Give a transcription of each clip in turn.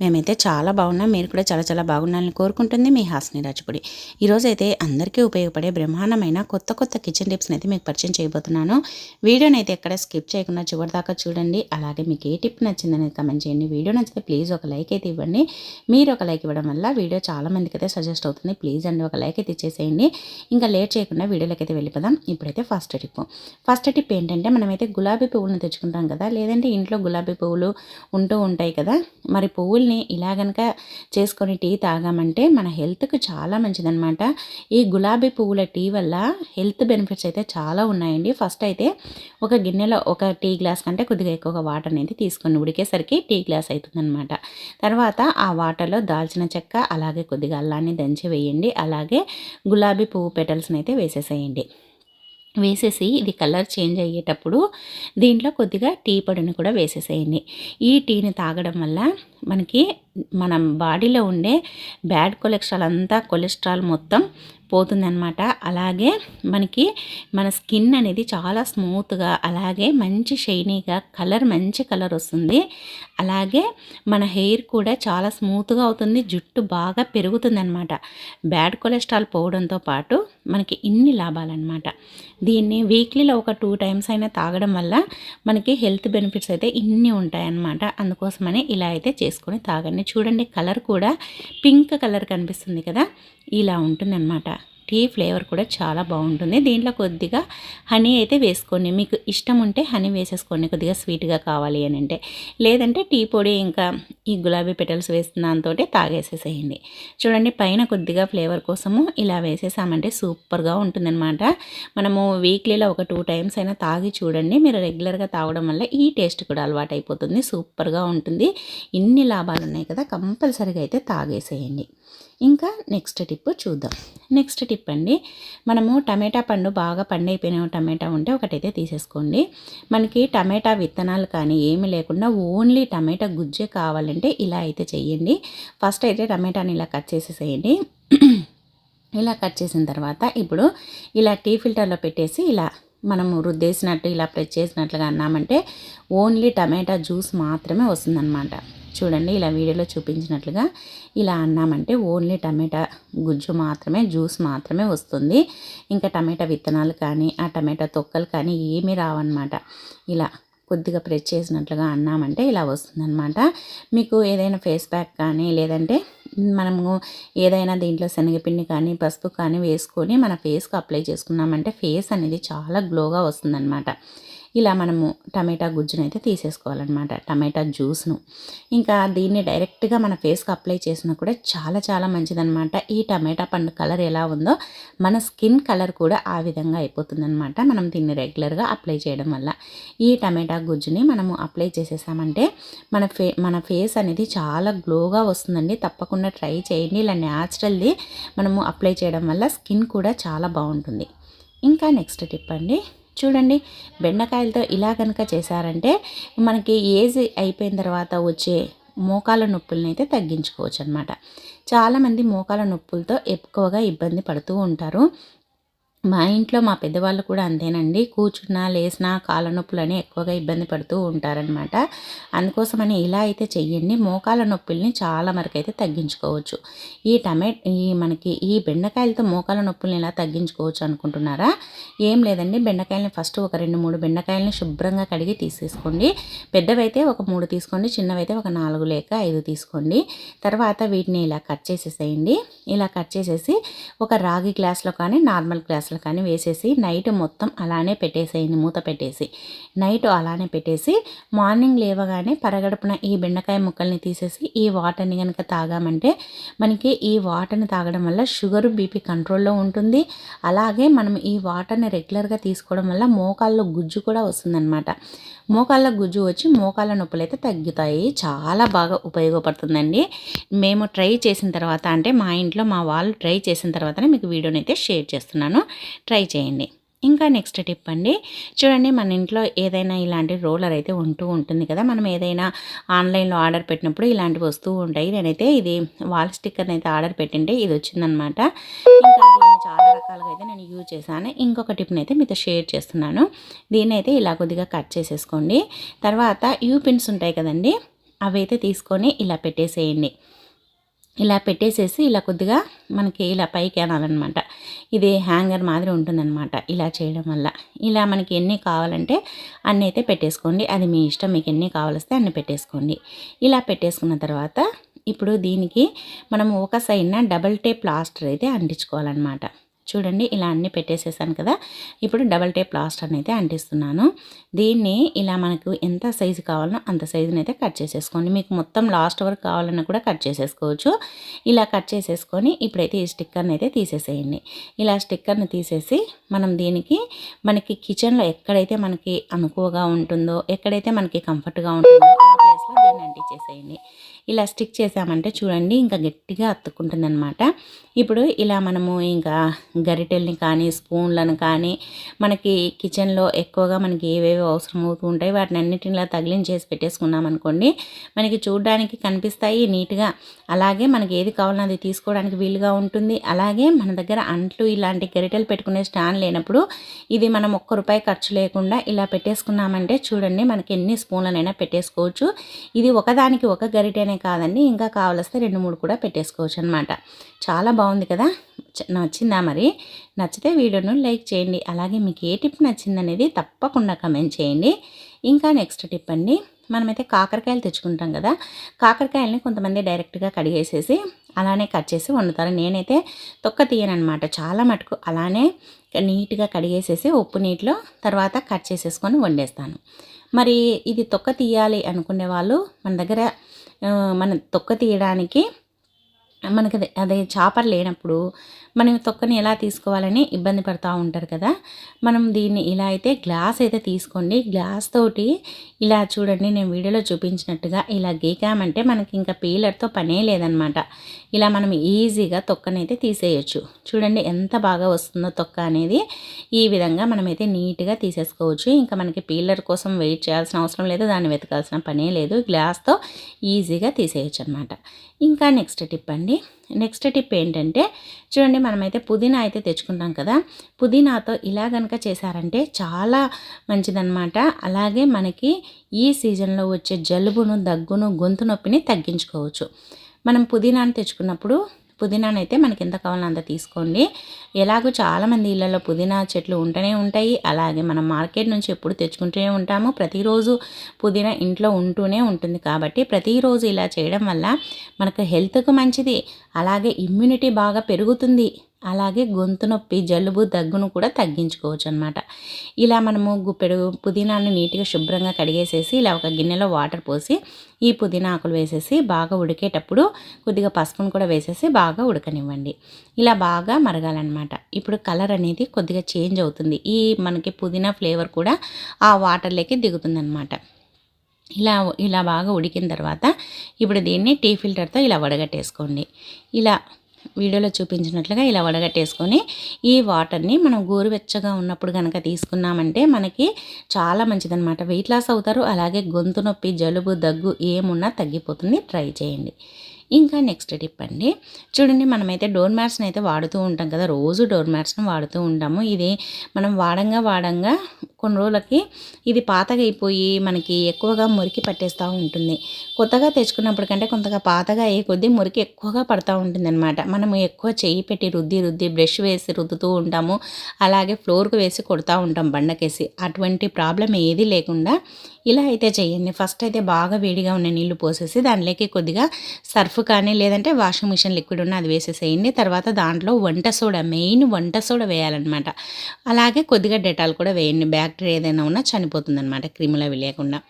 మేమైతే చాలా బాగున్నాం. మీరు కూడా చాలా చాలా బాగున్నారని కోరుకుంటుంది మీ హాస్ని రాజుపూడి. ఈరోజు అయితే అందరికీ ఉపయోగపడే బ్రహ్మాండమైన కొత్త కొత్త కిచెన్ టిప్స్ని అయితే మీకు పరిచయం చేయబోతున్నాను. వీడియోని అయితే ఎక్కడ స్కిప్ చేయకుండా చివరి దాకా చూడండి. అలాగే మీకు ఏ టిప్ నచ్చిందని కమెంట్ చేయండి. వీడియో నచ్చితే ప్లీజ్ ఒక లైక్ అయితే ఇవ్వండి. మీరు ఒక లైక్ ఇవ్వడం వల్ల వీడియో చాలా మందికి అయితే సజెస్ట్ అవుతుంది. ప్లీజ్ అండి ఒక లైక్ అయితే ఇచ్చేసేయండి ఇంకా లేట్ చేయకుండా వీడియోలోకి అయితే వెళ్ళిపోదాం. ఇప్పుడైతే ఫస్ట్ టిప్. ఫస్ట్ టిప్ ఏంటంటే మనమైతే గులాబీ పువ్వులను తెచ్చుకుంటాం కదా. లేదంటే ఇంట్లో గులాబీ పువ్వులు ఉంటూ ఉంటాయి కదా. మరి పువ్వులు పువ్వుల్ని ఇలా గనక చేసుకొని టీ తాగామంటే మన హెల్త్కి చాలా మంచిదనమాట ఈ గులాబీ పువ్వుల టీ వల్ల హెల్త్ బెనిఫిట్స్ అయితే చాలా ఉన్నాయండి. ఫస్ట్ అయితే ఒక గిన్నెలో ఒక టీ గ్లాస్ కంటే కొద్దిగా ఎక్కువగా వాటర్ అనేది తీసుకొని ఉడికేసరికి టీ గ్లాస్ అవుతుందనమాట తర్వాత ఆ వాటర్లో దాల్చిన చెక్క అలాగే కొద్దిగా అల్లాన్ని దంచి వేయండి. అలాగే గులాబీ పువ్వు పెటల్స్ని అయితే వేసేసేయండి. వేసేసి ఇది కలర్ చేంజ్ అయ్యేటప్పుడు దీంట్లో కొద్దిగా టీ పొడిని కూడా వేసేసేయండి. ఈ టీని తాగడం వల్ల మనకి మన బాడీలో ఉండే బ్యాడ్ కొలెస్ట్రాల్ అంతా కొలెస్ట్రాల్ మొత్తం పోతుందన్నమాట. అలాగే మనకి మన స్కిన్ అనేది చాలా స్మూత్గా అలాగే మంచి షైనీగా కలర్ మంచి కలర్ వస్తుంది. అలాగే మన హెయిర్ కూడా చాలా స్మూత్గా అవుతుంది జుట్టు బాగా పెరుగుతుంది అనమాట బ్యాడ్ కొలెస్ట్రాల్ పోవడంతో పాటు మనకి ఇన్ని లాభాలన్నమాట. దీన్ని వీక్లీలో ఒక టూ టైమ్స్ అయినా తాగడం వల్ల మనకి హెల్త్ బెనిఫిట్స్ అయితే ఇన్ని ఉంటాయన్నమాట. అందుకోసమని ఇలా అయితే చేసుకొని తాగండి. చూడండి కలర్ కూడా పింక్ కలర్ కనిపిస్తుంది కదా ఇలా ఉంటుందన్నమాట. టీ ఫ్లేవర్ కూడా చాలా బాగుంటుంది. దీంట్లో కొద్దిగా హనీ అయితే వేసుకోండి. మీకు ఇష్టం ఉంటే హనీ వేసేసుకోండి. కొద్దిగా స్వీట్గా కావాలి అని అంటే. లేదంటే టీ పొడి ఇంకా ఈ గులాబీ పెటల్స్ వేసిన దాంతో తాగేసేసేయండి. చూడండి పైన కొద్దిగా ఫ్లేవర్ కోసము ఇలా వేసేసామంటే సూపర్గా ఉంటుందన్నమాట. మనము వీక్లీలో ఒక టూ టైమ్స్ అయినా తాగి చూడండి. మీరు రెగ్యులర్గా తాగడం వల్ల ఈ టేస్ట్ కూడా అలవాటు అయిపోతుంది సూపర్గా ఉంటుంది. ఇన్ని లాభాలు ఉన్నాయి కదా కంపల్సరీగా అయితే తాగేసేయండి. ఇంకా నెక్స్ట్ టిప్ చూద్దాం. నెక్స్ట్ టిప్ అండి మనము టమాటా పండు బాగా పండైపోయిన టమాటా ఉంటే ఒకటైతే తీసేసుకోండి. మనకి టమాటా విత్తనాలు కానీ ఏమి లేకుండా ఓన్లీ టమాటా గుజ్జే కావాలంటే ఇలా అయితే చేయండి ఫస్ట్ అయితే టమాటాని ఇలా కట్ చేసేసేయండి. ఇలా కట్ చేసిన తర్వాత ఇప్పుడు ఇలా టీ ఫిల్టర్లో పెట్టేసి ఇలా మనము రుద్దేసినట్టు ఇలా ప్రెస్ చేసినట్లుగా అన్నామంటే ఓన్లీ టమాటా జ్యూస్ మాత్రమే వస్తుందన్నమాట. చూడండి ఇలా వీడియోలో చూపించినట్లుగా ఇలా అన్నామంటే ఓన్లీ టమాటా గుజ్జు మాత్రమే జ్యూస్ మాత్రమే వస్తుంది. ఇంకా టమాటా విత్తనాలు కానీ ఆ టమాటా తొక్కలు కానీ ఏమీ రావన్నమాట. ఇలా కొద్దిగా ప్రెస్ చేసినట్లుగా అన్నామంటే ఇలా వస్తుందన్నమాట. మీకు ఏదైనా ఫేస్ ప్యాక్ కానీ లేదంటే మనము ఏదైనా దీంట్లో శనగపిండి కానీ పసుపు కానీ వేసుకొని మన ఫేస్కి అప్లై చేసుకున్నామంటే ఫేస్ అనేది చాలా గ్లోగా వస్తుందన్నమాట. ఇలా మనము టమాటా గుజ్జును అయితే తీసేసుకోవాలన్నమాట. టమాటా జ్యూస్ను. ఇంకా దీన్ని డైరెక్ట్గా మన ఫేస్కి అప్లై చేసినా కూడా చాలా చాలా మంచిదనమాట ఈ టమాటా పండు కలర్ ఎలా ఉందో మన స్కిన్ కలర్ కూడా ఆ విధంగా అయిపోతుందన్నమాట. మనం దీన్ని రెగ్యులర్గా అప్లై చేయడం వల్ల. ఈ టమాటా గుజ్జుని మనము అప్లై చేసేసామంటే మన ఫే మన ఫేస్ అనేది చాలా గ్లోగా వస్తుందండి. తప్పకుండా ట్రై చేయండి. ఇలా న్యాచురల్ది మనము అప్లై చేయడం వల్ల స్కిన్ కూడా చాలా బాగుంటుంది. ఇంకా నెక్స్ట్ టిప్ అండి. చూడండి బెండకాయలతో ఇలా కనుక చేశారంటే మనకి ఏజ్ అయిపోయిన తర్వాత వచ్చే మోకాల నొప్పులను అయితే తగ్గించుకోవచ్చు అనమాట చాలామంది మోకాల నొప్పులతో ఎక్కువగా ఇబ్బంది పడుతూ ఉంటారు. మా ఇంట్లో మా పెద్దవాళ్ళు కూడా అంతేనండి. కూర్చున్నా లేసినా కాళ్ళ నొప్పులని ఎక్కువగా ఇబ్బంది పడుతూ ఉంటారనమాట అందుకోసమని ఇలా అయితే చెయ్యండి. మోకాల నొప్పుల్ని చాలా వరకు అయితే తగ్గించుకోవచ్చు. ఈ టమాట్ ఈ మనకి ఈ బెండకాయలతో మోకాల నొప్పుల్ని ఇలా తగ్గించుకోవచ్చు అనుకుంటున్నారా? ఏం లేదండి. బెండకాయలని ఫస్ట్ ఒక రెండు మూడు బెండకాయలని శుభ్రంగా కడిగి తీసేసుకోండి. పెద్దవైతే ఒక మూడు తీసుకోండి. చిన్నవైతే ఒక నాలుగు లేక ఐదు తీసుకోండి. తర్వాత వీటిని ఇలా కట్ చేసేసేయండి. ఇలా కట్ చేసేసి ఒక రాగి గ్లాస్లో కానీ నార్మల్ గ్లాస్ గ్లాస్లో కానీ వేసేసి నైట్ మొత్తం అలానే పెట్టేసేయండి మూత పెట్టేసి. నైట్ అలానే పెట్టేసి మార్నింగ్ లేవగానే పరగడుపున ఈ బెండకాయ ముక్కల్ని తీసేసి ఈ వాటర్ని కనుక తాగామంటే మనకి ఈ వాటర్ని తాగడం వల్ల షుగర్ బీపీ కంట్రోల్లో ఉంటుంది. అలాగే మనం ఈ వాటర్ని రెగ్యులర్గా తీసుకోవడం వల్ల మోకాల్లో గుజ్జు కూడా వస్తుందన్నమాట. మోకాళ్ళ గుజ్జు వచ్చి మోకాళ్ళ నొప్పులు అయితే తగ్గుతాయి. చాలా బాగా ఉపయోగపడుతుందండి. మేము ట్రై చేసిన తర్వాత అంటే మా ఇంట్లో మా వాళ్ళు ట్రై చేసిన తర్వాతనే మీకు వీడియోని అయితే షేర్ చేస్తున్నాను. ట్రై చేయండి. ఇంకా నెక్స్ట్ టిప్ అండి. చూడండి మన ఇంట్లో ఏదైనా ఇలాంటి రోలర్ అయితే ఉంటూ ఉంటుంది కదా. మనం ఏదైనా ఆన్లైన్లో ఆర్డర్ పెట్టినప్పుడు ఇలాంటివి వస్తూ ఉంటాయి. నేనైతే ఇది వాల్ స్టిక్కర్ని అయితే ఆర్డర్ పెట్టింటే ఇది వచ్చిందనమాట. ఇంకా చాలా రకాలుగా అయితే నేను యూజ్ చేశాను. ఇంకొక టిప్ని అయితే మీతో షేర్ చేస్తున్నాను. దీన్ని అయితే ఇలా కొద్దిగా కట్ చేసేసుకోండి. తర్వాత యూ పిన్స్ ఉంటాయి కదండి అవి అయితే తీసుకొని ఇలా పెట్టేసేయండి. ఇలా పెట్టేసేసి ఇలా కొద్దిగా మనకి ఇలా పైకి అనాలన్నమాట. ఇది హ్యాంగర్ మాదిరి ఉంటుందన్నమాట ఇలా చేయడం వల్ల. ఇలా మనకి ఎన్ని కావాలంటే అన్నీ అయితే పెట్టేసుకోండి. అది మీ ఇష్టం మీకు ఎన్ని కావాలిస్తే అన్ని పెట్టేసుకోండి. ఇలా పెట్టేసుకున్న తర్వాత ఇప్పుడు దీనికి మనం ఒక సైడ్న డబల్ టేప్ ప్లాస్టర్ అయితే అంటించుకోవాలన్నమాట. చూడండి ఇలా అన్నీ పెట్టేసేసాను కదా. ఇప్పుడు డబల్ టేప్ ప్లాస్టర్ అయితే అంటిస్తున్నాను. దీన్ని ఇలా మనకు ఎంత సైజు కావాలనో అంత సైజుని అయితే కట్ చేసేసుకోండి. మీకు మొత్తం లాస్ట్ వరకు కావాలన్నా కూడా కట్ చేసేసుకోవచ్చు. ఇలా కట్ చేసేసుకొని ఇప్పుడైతే ఈ స్టిక్కర్ని అయితే తీసేసేయండి. ఇలా స్టిక్కర్ని తీసేసి మనం దీనికి మనకి కిచెన్లో ఎక్కడైతే మనకి అనుకువగా ఉంటుందో ఎక్కడైతే మనకి కంఫర్ట్గా ఉంటుందో ఆ ప్లేస్లో దీన్ని అంటించేసేయండి. ఇలా స్టిక్ చేసామంటే చూడండి ఇంకా గట్టిగా అత్తుకుంటుంది అనమాట ఇప్పుడు ఇలా మనము ఇంకా గరిటెల్ని కానీ స్పూన్లను కానీ మనకి కిచెన్లో ఎక్కువగా మనకి ఏవేవి అవసరం అవుతూ ఉంటాయి. వాటిని అన్నిటిని ఇలా తగిలించేసి పెట్టేసుకున్నాం అనుకోండి మనకి చూడడానికి కనిపిస్తాయి నీట్గా. అలాగే మనకి ఏది కావాలన్నా అది తీసుకోవడానికి వీలుగా ఉంటుంది. అలాగే మన దగ్గర అంట్లు ఇలాంటి గరిటెలు పెట్టుకునే స్టాండ్ లేనప్పుడు ఇది మనం ఒక్క రూపాయి ఖర్చు లేకుండా ఇలా పెట్టేసుకున్నామంటే చూడండి మనకి ఎన్ని స్పూన్లనైనా పెట్టేసుకోవచ్చు. ఇది ఒకదానికి ఒక గరిటెనే కాదండి ఇంకా కావలిస్తే రెండు మూడు కూడా పెట్టేసుకోవచ్చు అనమాట చాలా బాగుంది కదా? నచ్చిందా మరి? నచ్చితే వీడియోను లైక్ చేయండి. అలాగే మీకు ఏ టిప్ నచ్చిందనేది తప్పకుండా కమెంట్ చేయండి. ఇంకా నెక్స్ట్ టిప్ అండి మనమైతే కాకరకాయలు తెచ్చుకుంటాం కదా? కాకరకాయలని కొంతమంది డైరెక్ట్గా కడిగేసేసి అలానే కట్ చేసి వండుతారు. నేనైతే తొక్క తీయనమాట చాలా మటుకు అలానే నీట్గా కడిగేసేసి ఉప్పు నీటిలో తర్వాత కట్ చేసేసుకొని వండేస్తాను. మరి ఇది తొక్క తీయాలి అనుకునే వాళ్ళు మన దగ్గర మన తొక్క తీయడానికి మనకి అదే చాపర్ లేనప్పుడు మనం తొక్కని ఎలా తీసుకోవాలని ఇబ్బంది పడుతూ ఉంటారు కదా. మనం దీన్ని ఇలా అయితే గ్లాస్ అయితే తీసుకోండి. గ్లాస్ తోటి ఇలా చూడండి నేను వీడియోలో చూపించినట్టుగా ఇలా గీకామంటే మనకి ఇంకా పీలర్తో పనే లేదనమాట. ఇలా మనం ఈజీగా తొక్కనైతే తీసేయచ్చు. చూడండి ఎంత బాగా వస్తుందో తొక్క అనేది. ఈ విధంగా మనమైతే నీట్గా తీసేసుకోవచ్చు. ఇంకా మనకి పీలర్ కోసం వెయిట్ చేయాల్సిన అవసరం లేదు దాన్ని వెతకాల్సిన పనే లేదు. గ్లాస్తో ఈజీగా తీసేయచ్చు అనమాట. ఇంకా నెక్స్ట్ టిప్ అండి. నెక్స్ట్ టిప్ ఏంటంటే చూడండి మనమైతే పుదీనా అయితే తెచ్చుకుంటాం కదా. పుదీనాతో ఇలా కనుక చేశారంటే చాలా మంచిదన్నమాట. అలాగే మనకి ఈ సీజన్లో వచ్చే జలుబును దగ్గును గొంతు నొప్పిని తగ్గించుకోవచ్చు. మనం పుదీనాను తెచ్చుకున్నప్పుడు పుదీనానైతే మనకి ఎంత కావాలో అంత తీసుకోండి. ఎలాగో చాలామంది ఇళ్ళలో పుదీనా చెట్లు ఉంటూనే ఉంటాయి. అలాగే మనం మార్కెట్ నుంచి ఎప్పుడు తెచ్చుకుంటూనే ఉంటాము. ప్రతిరోజు పుదీనా ఇంట్లో ఉంటూనే ఉంటుంది కాబట్టి ప్రతిరోజు ఇలా చేయడం వల్ల మనకు హెల్త్కు మంచిది. అలాగే ఇమ్యూనిటీ బాగా పెరుగుతుంది. అలాగే గొంతు నొప్పి జలుబు దగ్గును కూడా తగ్గించుకోవచ్చు అనమాట ఇలా మనము గుప్పెడు పుదీనాను నీట్గా శుభ్రంగా కడిగేసేసి ఇలా ఒక గిన్నెలో వాటర్ పోసి ఈ పుదీనా ఆకులు వేసేసి బాగా ఉడికేటప్పుడు కొద్దిగా పసుపును కూడా వేసేసి బాగా ఉడకనివ్వండి. ఇలా బాగా మరగాలన్నమాట. ఇప్పుడు కలర్ అనేది కొద్దిగా చేంజ్ అవుతుంది. ఈ మనకి పుదీనా ఫ్లేవర్ కూడా ఆ వాటర్లోకి దిగుతుందనమాట ఇలా ఇలా బాగా ఉడికిన తర్వాత ఇప్పుడు దీన్ని టీ ఫిల్టర్తో ఇలా వడగట్టేసుకోండి. ఇలా వీడియోలో చూపించినట్లుగా ఇలా వడగట్టేసుకొని ఈ వాటర్ని మనం గోరువెచ్చగా ఉన్నప్పుడు కనుక తీసుకున్నామంటే మనకి చాలా మంచిదనమాట వెయిట్ లాస్ అవుతారు అలాగే గొంతు నొప్పి జలుబు దగ్గు ఏమున్నా తగ్గిపోతుంది. ట్రై చేయండి. ఇంకా నెక్స్ట్ టిప్ అండి. చూడండి మనమైతే డోర్ మ్యాట్స్ని అయితే వాడుతూ ఉంటాం కదా రోజు డోర్ మ్యాట్స్ని వాడుతూ ఉంటాము. ఇది మనం వాడంగా వాడంగా కొన్ని రోజులకి ఇది పాతగా అయిపోయి మనకి ఎక్కువగా మురికి పట్టేస్తూ ఉంటుంది. కొత్తగా తెచ్చుకున్నప్పటికంటే కొంతగా పాతగా అయ్యే కొద్దీ మురికి ఎక్కువగా పడుతూ ఉంటుంది అనమాట మనము ఎక్కువ చేయి పెట్టి రుద్ది రుద్ది బ్రష్ వేసి రుద్దుతూ ఉంటాము. అలాగే ఫ్లోర్కు వేసి కొడుతూ ఉంటాం బండకేసి. అటువంటి ప్రాబ్లం ఏది లేకుండా ఇలా అయితే చేయండి. ఫస్ట్ అయితే బాగా వేడిగా ఉన్న నీళ్ళు పోసేసి దానిలోకి కొద్దిగా సర్ఫ్ కానీ లేదంటే వాషింగ్ మిషన్ లిక్విడ్ ఉన్న అది వేసేసేయండి. తర్వాత దాంట్లో వంట సోడా మెయిన్ వంట సోడా వేయాలన్నమాట. అలాగే కొద్దిగా డెటాల్ కూడా వేయండి. బ్యాక్టీరియా ఏదైనా ఉన్నా చనిపోతుంది అనమాట క్రిములు అవి లేకుండా.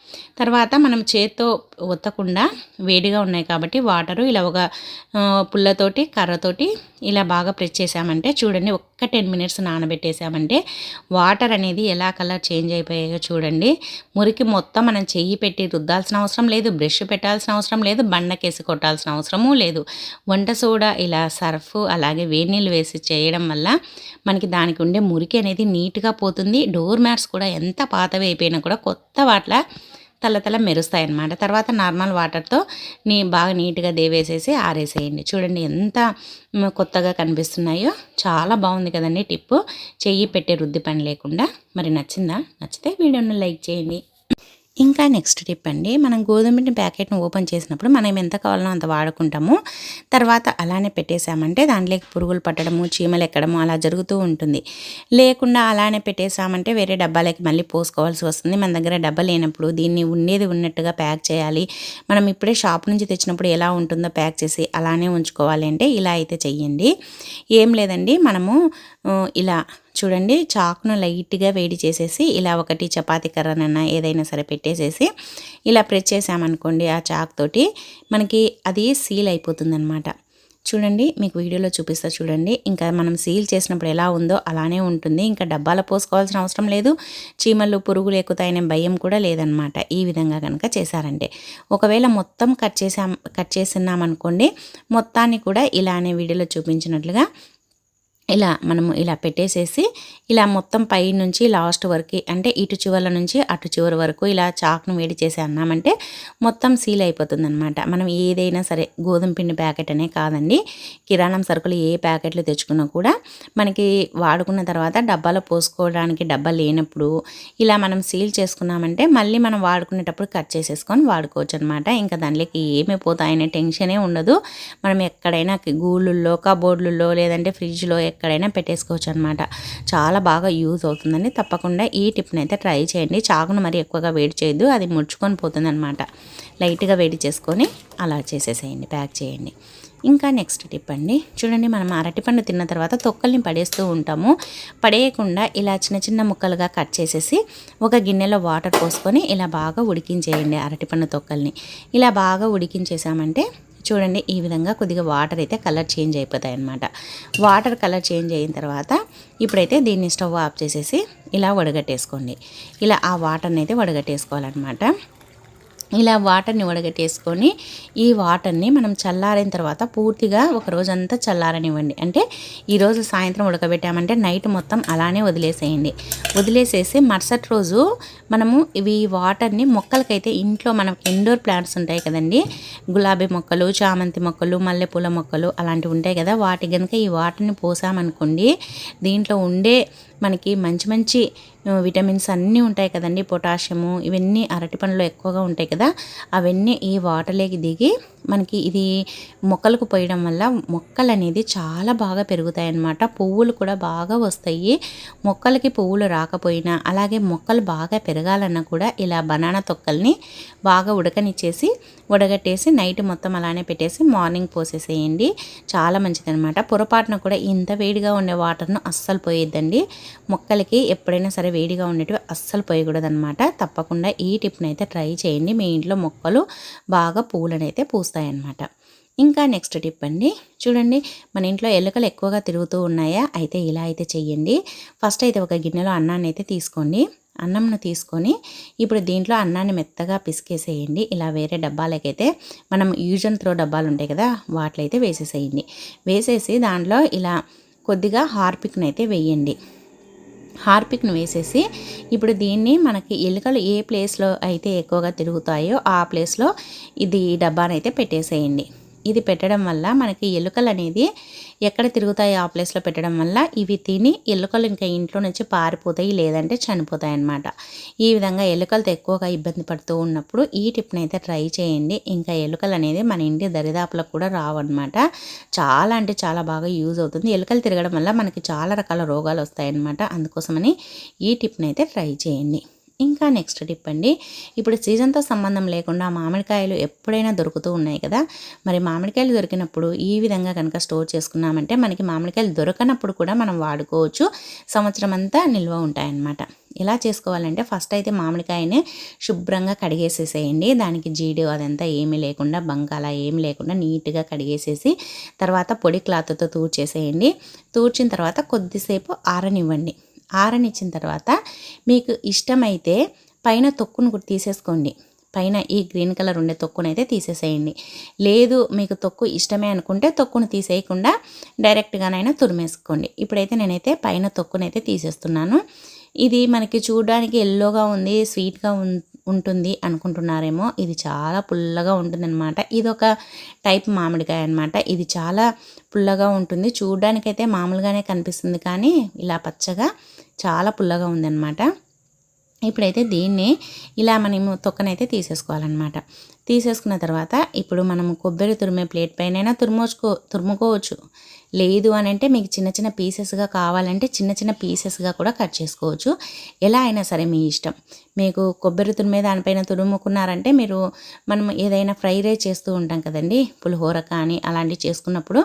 తర్వాత మనం చేత్తో ఒత్తకుండా వేడిగా ఉన్నాయి కాబట్టి వాటరు ఇలా ఒక పుల్లతోటి కర్రతోటి ఇలా బాగా ప్రెస్ చేసామంటే చూడండి ఒక్క టెన్ మినిట్స్ నానబెట్టేసామంటే వాటర్ అనేది ఎలా కలర్ చేంజ్ అయిపోయాయో చూడండి. మురికి మొత్తం మొత్తం మనం చెయ్యి పెట్టి రుద్దాల్సిన అవసరం లేదు బ్రష్ పెట్టాల్సిన అవసరం లేదు బండకేసి కొట్టాల్సిన అవసరమూ లేదు. వంట సోడా ఇలా సర్ఫ్ అలాగే వేడి నీళ్ళు వేసి చేయడం వల్ల మనకి దానికి ఉండే మురికి అనేది నీట్గా పోతుంది. డోర్ మ్యాట్స్ కూడా ఎంత పాతవి అయిపోయినా కూడా కొత్త వాట్ల తల తల మెరుస్తాయి అన్నమాట తర్వాత నార్మల్ వాటర్తో నీ బాగా నీట్గా దేవేసేసి ఆరేసేయండి. చూడండి ఎంత కొత్తగా కనిపిస్తున్నాయో. చాలా బాగుంది కదండి టిప్పు. చెయ్యి పెట్టే రుద్ది పని లేకుండా. మరి నచ్చిందా? నచ్చితే వీడియోని లైక్ చేయండి. ఇంకా నెక్స్ట్ టిప్ అండి మనం గోధుమ పిండి ప్యాకెట్ను ఓపెన్ చేసినప్పుడు మనం ఎంత కావాలనో అంత వాడుకుంటాము. తర్వాత అలానే పెట్టేశామంటే దాంట్లోకి పురుగులు పట్టడము చీమలు ఎక్కడము అలా జరుగుతూ ఉంటుంది. లేకుండా అలానే పెట్టేశామంటే వేరే డబ్బాలకి మళ్ళీ పోసుకోవాల్సి వస్తుంది. మన దగ్గర డబ్బా లేనప్పుడు దీన్ని ఉండేది ఉన్నట్టుగా ప్యాక్ చేయాలి. మనం ఇప్పుడే షాప్ నుంచి తెచ్చినప్పుడు ఎలా ఉంటుందో ప్యాక్ చేసి అలానే ఉంచుకోవాలి అంటే ఇలా అయితే చెయ్యండి. ఏం లేదండి మనము ఇలా చూడండి చాకును లైట్గా వేడి చేసేసి ఇలా ఒకటి చపాతీ కర్రనన్నా ఏదైనా సరే పెట్టేసేసి ఇలా ప్రెస్ చేసామనుకోండి ఆ చాక్ తోటి మనకి అది సీల్ అయిపోతుందన్నమాట. చూడండి మీకు వీడియోలో చూపిస్తా చూడండి. ఇంకా మనం సీల్ చేసినప్పుడు ఎలా ఉందో అలానే ఉంటుంది. ఇంకా డబ్బాలో పోసుకోవాల్సిన అవసరం లేదు. చీమలు పురుగులు ఎక్కుతాయనే భయం కూడా లేదనమాట ఈ విధంగా కనుక చేశారంటే. ఒకవేళ మొత్తం కట్ చేసాం కట్ చేసినామనుకోండి మొత్తాన్ని కూడా ఇలానే వీడియోలో చూపించినట్లుగా ఇలా మనము ఇలా పెట్టేసేసి ఇలా మొత్తం పై నుంచి లాస్ట్ వరకు అంటే ఇటు చివరి నుంచి అటు చివరి వరకు ఇలా చాక్ను వేడి చేసి అన్నామంటే మొత్తం సీల్ అయిపోతుంది మనం ఏదైనా సరే గోధుమ పిండి ప్యాకెట్ అనే కాదండి. కిరాణం సరుకులు ఏ ప్యాకెట్లు తెచ్చుకున్నా కూడా మనకి వాడుకున్న తర్వాత డబ్బాలో పోసుకోవడానికి డబ్బా లేనప్పుడు ఇలా మనం సీల్ చేసుకున్నామంటే మళ్ళీ మనం వాడుకునేటప్పుడు కట్ చేసేసుకొని వాడుకోవచ్చు అనమాట ఇంకా దానిలోకి ఏమి పోతాయనే టెన్షనే ఉండదు. మనం ఎక్కడైనా గూళ్ళల్లో కబోర్డుల్లో లేదంటే ఫ్రిడ్జ్లో ఎక్కడైనా పెట్టేసుకోవచ్చు అనమాట చాలా బాగా యూజ్ అవుతుందని తప్పకుండా ఈ టిప్ని అయితే ట్రై చేయండి. చాకును మరి ఎక్కువగా వేడి చేయొద్దు. అది ముడుచుకొని పోతుంది అనమాట లైట్గా వేడి చేసుకొని అలా చేసేసేయండి. ప్యాక్ చేయండి. ఇంకా నెక్స్ట్ టిప్ అండి. చూడండి మనం అరటిపండు తిన్న తర్వాత తొక్కల్ని పడేస్తూ ఉంటాము. పడేయకుండా ఇలా చిన్న చిన్న ముక్కలుగా కట్ చేసేసి ఒక గిన్నెలో వాటర్ పోసుకొని ఇలా బాగా ఉడికించేయండి అరటిపండు తొక్కల్ని. ఇలా బాగా ఉడికించేసామంటే చూడండి ఈ విధంగా కొద్దిగా వాటర్ అయితే కలర్ చేంజ్ అయిపోతాయి అన్నమాట వాటర్ కలర్ చేంజ్ అయిన తర్వాత ఇప్పుడైతే దీన్ని స్టవ్ ఆఫ్ చేసేసి ఇలా వడగట్టేసుకోండి. ఇలా ఆ వాటర్ని అయితే వడగట్టేసుకోవాలన్నమాట. ఇలా వాటర్ని వడగట్టేసుకొని ఈ వాటర్ని మనం చల్లారిన తర్వాత పూర్తిగా ఒక రోజంతా చల్లారనివ్వండి. అంటే ఈరోజు సాయంత్రం ఉడకబెట్టామంటే నైట్ మొత్తం అలానే వదిలేసేయండి. వదిలేసేసి మరుసటి రోజు మనము ఇవి వాటర్ని మొక్కలకైతే ఇంట్లో మనం ఇండోర్ ప్లాంట్స్ ఉంటాయి కదండి. గులాబీ మొక్కలు చామంతి మొక్కలు మల్లెపూల మొక్కలు అలాంటివి ఉంటాయి కదా. వాటి కనుక ఈ వాటర్ని పోసామనుకోండి దీంట్లో ఉండే మనకి మంచి మంచి విటమిన్స్ అన్నీ ఉంటాయి కదండి పొటాషియము ఇవన్నీ అరటి పండ్లు ఎక్కువగా ఉంటాయి కదా అవన్నీ ఈ వాటర్లోకి దిగి మనకి ఇది మొక్కలకు పోయడం వల్ల మొక్కలు అనేది చాలా బాగా పెరుగుతాయి అన్నమాట పువ్వులు కూడా బాగా వస్తాయి. మొక్కలకి పువ్వులు రాకపోయినా అలాగే మొక్కలు బాగా పెరగాలన్నా కూడా ఇలా బనానా తొక్కల్ని బాగా ఉడకనిచ్చేసి ఉడగట్టేసి నైట్ మొత్తం అలానే పెట్టేసి మార్నింగ్ పోసేసేయండి. చాలా మంచిదన్నమాట. పొరపాటున కూడా ఇంత వేడిగా ఉండే వాటర్ను అస్సలు పోయేద్దండి. మొక్కలకి ఎప్పుడైనా సరే వేడిగా ఉండేటివి అస్సలు పోయకూడదనమాట తప్పకుండా ఈ టిప్ని అయితే ట్రై చేయండి. మీ ఇంట్లో మొక్కలు బాగా పువ్వులను అయితే వస్తాయన్నమాట. ఇంకా నెక్స్ట్ టిప్ అండి. చూడండి మన ఇంట్లో ఎలుకలు ఎక్కువగా తిరుగుతూ ఉన్నాయా? అయితే ఇలా అయితే చెయ్యండి. ఫస్ట్ అయితే ఒక గిన్నెలో అన్నాన్ని అయితే తీసుకోండి. అన్నంను తీసుకొని ఇప్పుడు దీంట్లో అన్నాన్ని మెత్తగా పిసికేసేయండి. ఇలా వేరే డబ్బాలకైతే మనం యూజ్ అండ్ త్రో డబ్బాలు ఉంటాయి కదా వాటిలో అయితే వేసేసేయండి. వేసేసి దాంట్లో ఇలా కొద్దిగా హార్పిక్ని అయితే వేయండి. హార్పిక్ను వేసేసి ఇప్పుడు దీన్ని మనకి ఎలుకలు ఏ ప్లేస్లో అయితే ఎక్కువగా తిరుగుతాయో ఆ ప్లేస్లో ఇది డబ్బానైతే పెట్టేసేయండి. ఇది పెట్టడం వల్ల మనకి ఎలుకలు అనేది ఎక్కడ తిరుగుతాయో ఆ ప్లేస్లో పెట్టడం వల్ల ఇవి తిని ఎలుకలు ఇంకా ఇంట్లో నుంచి పారిపోతాయి లేదంటే చనిపోతాయి అన్నమాట. ఈ విధంగా ఎలుకలతో ఎక్కువగా ఇబ్బంది పడుతూ ఉన్నప్పుడు ఈ టిప్ని అయితే ట్రై చేయండి. ఇంకా ఎలుకలు అనేది మన ఇంటి దరిదాపులకు కూడా రావన్నమాట. చాలా అంటే చాలా బాగా యూజ్ అవుతుంది. ఎలుకలు తిరగడం వల్ల మనకి చాలా రకాల రోగాలు వస్తాయన్నమాట. అందుకోసమని ఈ టిప్ని అయితే ట్రై చేయండి. ఇంకా నెక్స్ట్ టిప్ అండి. ఇప్పుడు సీజన్తో సంబంధం లేకుండా మామిడికాయలు ఎప్పుడైనా దొరుకుతూ ఉన్నాయి కదా. మరి మామిడికాయలు దొరికినప్పుడు ఈ విధంగా కనుక స్టోర్ చేసుకున్నామంటే మనకి మామిడికాయలు దొరకనప్పుడు కూడా మనం వాడుకోవచ్చు. సంవత్సరం అంతా నిల్వ ఉంటాయన్నమాట. ఎలా చేసుకోవాలంటే ఫస్ట్ అయితే మామిడికాయని శుభ్రంగా కడిగేసేసేయండి. దానికి జీడి అదంతా ఏమీ లేకుండా బంక అలా ఏమీ లేకుండా నీట్గా కడిగేసేసి తర్వాత పొడి క్లాత్తో తూర్చేసేయండి. తూర్చిన తర్వాత కొద్దిసేపు ఆరనివ్వండి. ఆరనిచ్చిన తర్వాత మీకు ఇష్టమైతే పైన తొక్కును కూడా తీసేసుకోండి. పైన ఈ గ్రీన్ కలర్ ఉండే తొక్కునైతే తీసేసేయండి. లేదు మీకు తొక్కు ఇష్టమే అనుకుంటే తొక్కును తీసేయకుండా డైరెక్ట్గానైనా తురిమేసుకోండి. ఇప్పుడైతే నేనైతే పైన తొక్కునైతే తీసేస్తున్నాను. ఇది మనకి చూడడానికి ఎల్లోగా ఉంది స్వీట్గా ఉం ఉంటుంది అనుకుంటున్నారేమో. ఇది చాలా పుల్లగా ఉంటుందన్నమాట. ఇది ఒక టైప్ మామిడికాయ అనమాట ఇది చాలా పుల్లగా ఉంటుంది. చూడడానికైతే మామూలుగానే కనిపిస్తుంది కానీ ఇలా పచ్చగా చాలా పుల్లగా ఉందన్నమాట. ఇప్పుడైతే దీన్ని ఇలా మనము తొక్కనైతే తీసేసుకోవాలన్నమాట. తీసేసుకున్న తర్వాత ఇప్పుడు మనము కొబ్బరి తురిమే ప్లేట్ పైన తురుమోచుకో తురుముకోవచ్చు. లేదు అని అంటే మీకు చిన్న చిన్న పీసెస్గా కావాలంటే చిన్న చిన్న పీసెస్గా కూడా కట్ చేసుకోవచ్చు. ఎలా అయినా సరే మీ ఇష్టం. మీకు కొబ్బరి తురిమే దానిపైన తురుముకున్నారంటే మీరు మనం ఏదైనా ఫ్రై రైస్ చేస్తూ ఉంటాం కదండి పులిహోర కానీ అలాంటివి చేసుకున్నప్పుడు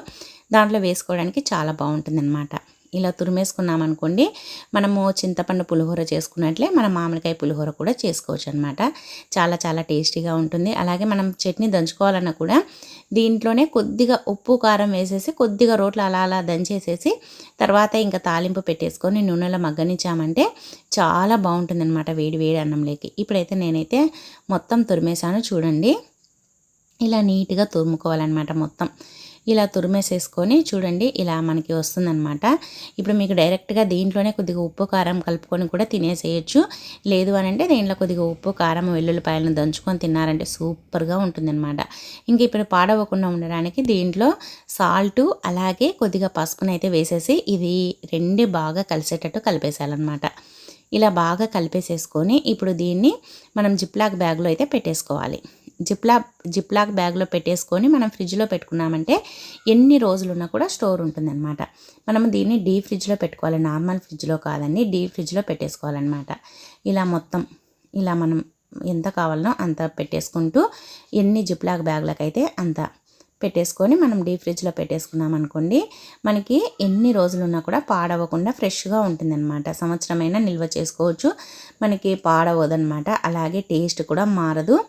దాంట్లో వేసుకోవడానికి చాలా బాగుంటుంది ఇలా తురిమేసుకున్నాం అనుకోండి మనము చింతపండు పులిహోర చేసుకున్నట్లే మనం మామిడికాయ పులిహోర కూడా చేసుకోవచ్చు అనమాట చాలా చాలా టేస్టీగా ఉంటుంది. అలాగే మనం చట్నీ దంచుకోవాలన్నా కూడా దీంట్లోనే కొద్దిగా ఉప్పు కారం వేసేసి కొద్దిగా రోట్లు అలా అలా దంచేసేసి తర్వాత ఇంకా తాలింపు పెట్టేసుకొని నూనెలో మగ్గనిచ్చామంటే చాలా బాగుంటుంది అనమాట వేడి వేడి అన్నంలోకి. ఇప్పుడైతే నేనైతే మొత్తం తురిమేశాను చూడండి. ఇలా నీట్గా తురుముకోవాలన్నమాట మొత్తం. ఇలా తురిమేసేసుకొని చూడండి ఇలా మనకి వస్తుందన్నమాట. ఇప్పుడు మీకు డైరెక్ట్గా దీంట్లోనే కొద్దిగా ఉప్పు కారం కలుపుకొని కూడా తినేసేయచ్చు. లేదు అని అంటే దీంట్లో కొద్దిగా ఉప్పు కారం వెల్లుల్లిపాయలను దంచుకొని తిన్నారంటే సూపర్గా ఉంటుందన్నమాట. ఇంక ఇప్పుడు పాడవకుండా ఉండడానికి దీంట్లో సాల్ట్ అలాగే కొద్దిగా పసుపునైతే వేసేసి ఇది రెండు బాగా కలిసేటట్టు కలిపేసాలన్నమాట ఇలా బాగా కలిపేసేసుకొని ఇప్పుడు దీన్ని మనం జిప్లాక్ బ్యాగ్లో అయితే పెట్టేసుకోవాలి. జిప్లా జిప్లాక్ బ్యాగ్లో పెట్టేసుకొని మనం ఫ్రిడ్జ్లో పెట్టుకున్నామంటే ఎన్ని రోజులున్నా కూడా స్టోర్ ఉంటుందన్నమాట. మనం దీన్ని డీ ఫ్రిడ్జ్లో పెట్టుకోవాలి. నార్మల్ ఫ్రిడ్జ్లో కాదండి. డీ ఫ్రిడ్జ్లో పెట్టేసుకోవాలన్నమాట. ఇలా మొత్తం ఇలా మనం ఎంత కావాలనో అంత పెట్టేసుకుంటూ ఎన్ని జిప్లాక్ బ్యాగ్లకైతే అంత పెట్టేసుకొని మనం డీ ఫ్రిడ్జ్లో పెట్టేసుకున్నాం అనుకోండి మనకి ఎన్ని రోజులు ఉన్నా కూడా పాడవకుండా ఫ్రెష్గా ఉంటుందన్నమాట. సంవత్సరమైనా నిల్వ చేసుకోవచ్చు. మనకి పాడవదనమాట అలాగే టేస్ట్ కూడా మారదు.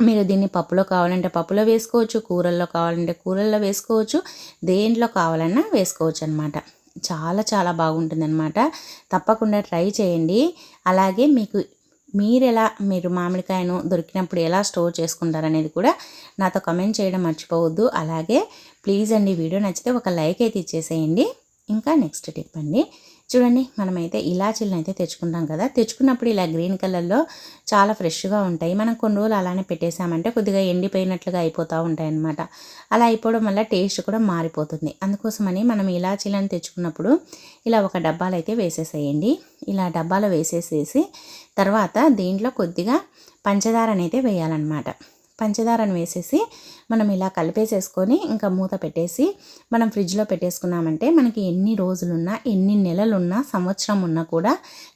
మీరు దీన్ని పప్పులో కావాలంటే పప్పులో వేసుకోవచ్చు కూరల్లో కావాలంటే కూరల్లో వేసుకోవచ్చు దేంట్లో కావాలన్నా వేసుకోవచ్చు అనమాట చాలా చాలా బాగుంటుందన్నమాట. తప్పకుండా ట్రై చేయండి. అలాగే మీకు మీరు ఎలా మీరు మామిడికాయను దొరికినప్పుడు ఎలా స్టోర్ చేసుకుంటారనేది కూడా నాతో కమెంట్ చేయడం మర్చిపోవద్దు. అలాగే ప్లీజ్ అండి వీడియో నచ్చితే ఒక లైక్ అయితే ఇచ్చేసేయండి. ఇంకా నెక్స్ట్ టిప్ అండి. చూడండి మనమైతే ఇలాచీలను అయితే తెచ్చుకుంటాం కదా. తెచ్చుకున్నప్పుడు ఇలా గ్రీన్ కలర్లో చాలా ఫ్రెష్గా ఉంటాయి. మనం కొన్ని రోజులు అలానే పెట్టేసామంటే కొద్దిగా ఎండిపోయినట్లుగా అయిపోతూ ఉంటాయి అన్నమాట అలా అయిపోవడం వల్ల టేస్ట్ కూడా మారిపోతుంది. అందుకోసమని మనం ఇలాచీలను తెచ్చుకున్నప్పుడు ఇలా ఒక డబ్బాలు అయితే వేసేసేయండి. ఇలా డబ్బాలో వేసేసేసి తర్వాత దీంట్లో కొద్దిగా పంచదారనైతే వేయాలన్నమాట. పంచదారను వేసేసి మనం ఇలా కలిపేసేసుకొని ఇంకా మూత పెట్టేసి మనం ఫ్రిడ్జ్లో పెట్టేసుకున్నామంటే మనకి ఎన్ని రోజులున్నా ఎన్ని నెలలున్నా సంవత్సరం ఉన్నా కూడా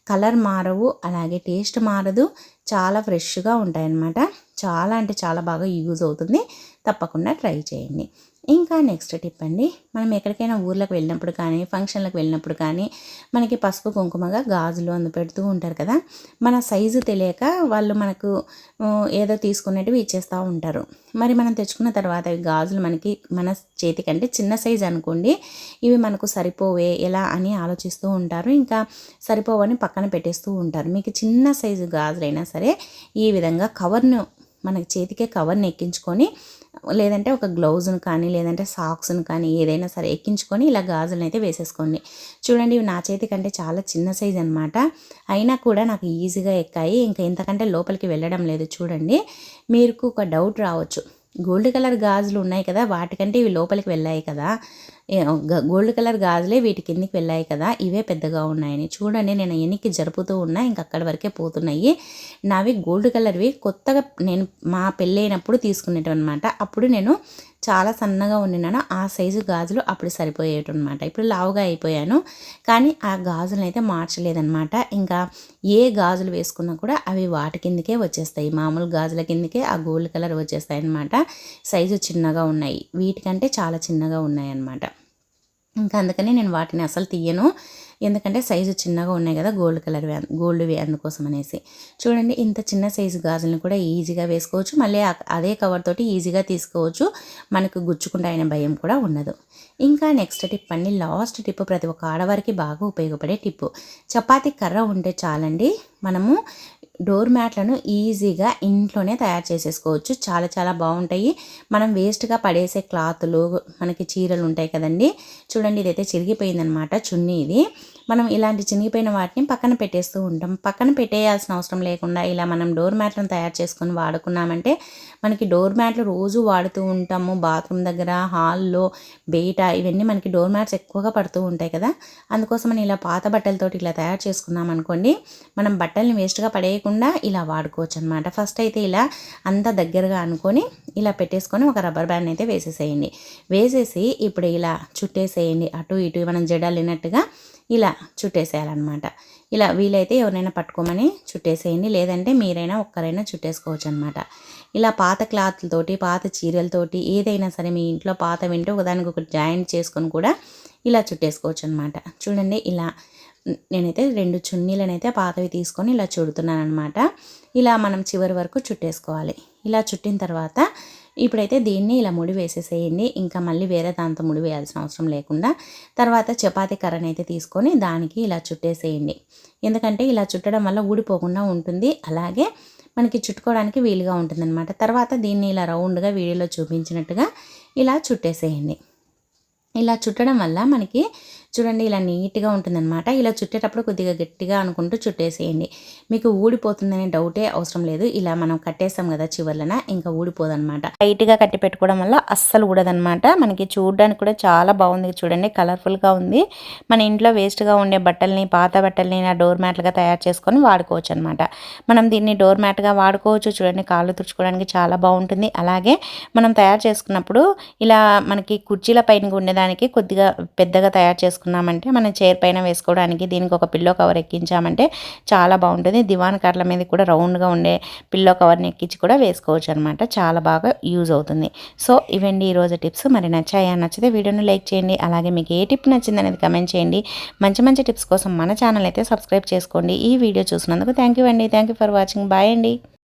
కలర్ మారవు అలాగే టేస్ట్ మారదు చాలా ఫ్రెష్గా ఉంటాయన్నమాట. చాలా అంటే చాలా బాగా యూజ్ అవుతుంది. తప్పకుండా ట్రై చేయండి. ఇంకా నెక్స్ట్ టిప్ అండి మనం ఎక్కడికైనా ఊర్లకు వెళ్ళినప్పుడు కానీ ఫంక్షన్లకు వెళ్ళినప్పుడు కానీ మనకి పసుపు కుంకుమగా గాజులు అందు పెడుతూ ఉంటారు కదా మన సైజు తెలియక వాళ్ళు మనకు ఏదో తీసుకునేటివి ఇచ్చేస్తూ ఉంటారు. మరి మనం తెచ్చుకున్న తర్వాత అవి గాజులు మనకి మన చేతికంటే చిన్న సైజు అనుకోండి ఇవి మనకు సరిపోవే ఎలా అని ఆలోచిస్తూ ఉంటారు. ఇంకా సరిపోవని పక్కన పెట్టేస్తూ ఉంటారు. మీకు చిన్న సైజు గాజులైనా సరే ఈ విధంగా కవర్ను మనకి చేతికే కవర్ని ఎక్కించుకొని లేదంటే ఒక గ్లౌజ్ను కానీ లేదంటే సాక్స్ను కానీ ఏదైనా సరే ఎక్కించుకొని ఇలా గాజులను అయితే వేసేసుకోండి. చూడండి ఇవి నా చేతి కంటే చాలా చిన్న సైజ్ అనమాట అయినా కూడా నాకు ఈజీగా ఎక్కాయి. ఇంకా ఇంతకంటే లోపలికి వెళ్ళడం లేదు చూడండి. మీకు ఒక డౌట్ రావచ్చు. గోల్డ్ కలర్ గాజులు ఉన్నాయి కదా వాటికంటే ఇవి లోపలికి వెళ్ళాయి కదా. గోల్డ్ కలర్ గాజులే వీటి కిందికి వెళ్ళాయి కదా ఇవే పెద్దగా ఉన్నాయని. చూడండి నేను ఎన్నికి జరుపుతూ ఉన్నా ఇంక అక్కడి వరకే పోతున్నాయి. నావి గోల్డ్ కలర్వి కొత్తగా నేను మా పెళ్ళైనప్పుడు తీసుకునేటనమాట అప్పుడు నేను చాలా సన్నగా ఉండినాను ఆ సైజు గాజులు అప్పుడు సరిపోయేటనమాట ఇప్పుడు లావుగా అయిపోయాను. కానీ ఆ గాజులను అయితే మార్చలేదనమాట ఇంకా ఏ గాజులు వేసుకున్నా కూడా అవి వాటి కిందకే వచ్చేస్తాయి. మామూలు గాజుల కిందకే ఆ గోల్డ్ కలర్ వచ్చేస్తాయి అనమాట సైజు చిన్నగా ఉన్నాయి. వీటికంటే చాలా చిన్నగా ఉన్నాయి అన్నమాట ఇంకా అందుకని నేను వాటిని అసలు తీయను. ఎందుకంటే సైజు చిన్నగా ఉన్నాయి కదా గోల్డ్ కలర్ గోల్డ్వి అందుకోసం అనేసి చూడండి ఇంత చిన్న సైజు గాజులను కూడా ఈజీగా వేసుకోవచ్చు. మళ్ళీ అదే కవర్ తోటి ఈజీగా తీసుకోవచ్చు. మనకు గుచ్చుకుంటాయనే భయం కూడా ఉండదు. ఇంకా నెక్స్ట్ టిప్ అండి లాస్ట్ టిప్ ప్రతి ఒక్క ఆడవారికి బాగా ఉపయోగపడే టిప్పు చపాతీ కర్ర ఉంటే చాలండి మనము డోర్ మ్యాట్లను ఈజీగా ఇంట్లోనే తయారు చేసేసుకోవచ్చు. చాలా చాలా బాగుంటాయి. మనం వేస్ట్గా పడేసే క్లాతులు మనకి చీరలు ఉంటాయి కదండి. చూడండి ఇదైతే చిరిగిపోయిందనమాట చున్నీ ఇది. మనం ఇలాంటి చినిగిపోయిన వాటిని పక్కన పెట్టేస్తూ ఉంటాం. పక్కన పెట్టేయాల్సిన అవసరం లేకుండా ఇలా మనం డోర్ మ్యాట్లను తయారు చేసుకొని వాడుకున్నామంటే మనకి డోర్ మ్యాట్లు రోజు వాడుతూ ఉంటాము. బాత్రూమ్ దగ్గర హాల్లో బయట ఇవన్నీ మనకి డోర్ మ్యాట్స్ ఎక్కువగా పడుతూ ఉంటాయి కదా. అందుకోసం మనం ఇలా పాత బట్టలతోటి ఇలా తయారు చేసుకున్నాం అనుకోండి మనం బట్టల్ని వేస్ట్గా పడేయకుండా ఇలా వాడుకోవచ్చు అనమాట ఫస్ట్ అయితే ఇలా అంతా దగ్గరగా అనుకొని ఇలా పెట్టేసుకొని ఒక రబ్బర్ బ్యాండ్ అయితే వేసేసేయండి. వేసేసి ఇప్పుడు ఇలా చుట్టేసేయండి. అటు ఇటు మనం జడలినట్టుగా ఇలా చుట్టేసేయాలన్నమాట. ఇలా వీలైతే ఎవరైనా పట్టుకోమని చుట్టేసేయండి. లేదంటే మీరైనా ఒక్కరైనా చుట్టేసుకోవచ్చు అనమాట ఇలా పాత క్లాత్లతోటి పాత చీరలతోటి ఏదైనా సరే మీ ఇంట్లో పాత వింటే ఒకదానికి ఒకటి జాయింట్ చేసుకొని కూడా ఇలా చుట్టేసుకోవచ్చు అనమాట చూడండి ఇలా నేనైతే రెండు చున్నీలనైతే పాతవి తీసుకొని ఇలా చుడుతున్నాను అనమాట ఇలా మనం చివరి వరకు చుట్టేసుకోవాలి. ఇలా చుట్టిన తర్వాత ఇప్పుడైతే దీన్ని ఇలా ముడి వేసేసేయండి. ఇంకా మళ్ళీ వేరే దాంతో ముడి వేయాల్సిన అవసరం లేకుండా తర్వాత చపాతీ కర్రని అయితే తీసుకొని దానికి ఇలా చుట్టేసేయండి. ఎందుకంటే ఇలా చుట్టడం వల్ల ఊడిపోకుండా ఉంటుంది. అలాగే మనకి చుట్టుకోవడానికి వీలుగా ఉంటుందన్నమాట. తర్వాత దీన్ని ఇలా రౌండ్గా వీడియోలో చూపించినట్టుగా ఇలా చుట్టేసేయండి. ఇలా చుట్టడం వల్ల మనకి చూడండి ఇలా నీట్గా ఉంటుందన్నమాట. ఇలా చుట్టేటప్పుడు కొద్దిగా గట్టిగా అనుకుంటూ చుట్టేసేయండి. మీకు ఊడిపోతుందనే డౌటే అవసరం లేదు. ఇలా మనం కట్టేస్తాం కదా చివర్లన ఇంకా ఊడిపోదన్నమాట. టైట్గా కట్టి పెట్టుకోవడం వల్ల అస్సలు ఊడదనమాట మనకి చూడడానికి కూడా చాలా బాగుంది చూడండి కలర్ఫుల్గా ఉంది. మన ఇంట్లో వేస్ట్గా ఉండే బట్టల్ని పాత బట్టల్ని నా డోర్ మ్యాట్లుగా తయారు చేసుకొని వాడుకోవచ్చు అనమాట మనం దీన్ని డోర్ మ్యాట్గా వాడుకోవచ్చు చూడండి కాళ్ళు తుడుచుకోవడానికి చాలా బాగుంటుంది. అలాగే మనం తయారు చేసుకున్నప్పుడు ఇలా మనకి కుర్చీల పైన ఉండేదానికి కొద్దిగా పెద్దగా తయారు చేసుకుని చేసుకున్నామంటే మన చైర్ పైన వేసుకోవడానికి దీనికి ఒక పిల్లో కవర్ ఎక్కించామంటే చాలా బాగుంటుంది. దివాన్ కర్ల మీద కూడా రౌండ్గా ఉండే పిల్లో కవర్ని ఎక్కించి కూడా వేసుకోవచ్చు అనమాట చాలా బాగా యూజ్ అవుతుంది. సో ఇవండి ఈరోజు టిప్స్. మరి నచ్చాయా? నచ్చితే వీడియోని లైక్ చేయండి. అలాగే మీకు ఏ టిప్ నచ్చింది అనేది కమెంట్ చేయండి. మంచి మంచి టిప్స్ కోసం మన ఛానల్ అయితే సబ్స్క్రైబ్ చేసుకోండి. ఈ వీడియో చూసినందుకు థ్యాంక్ యూ అండి. Thank you for watching. Bye అండి.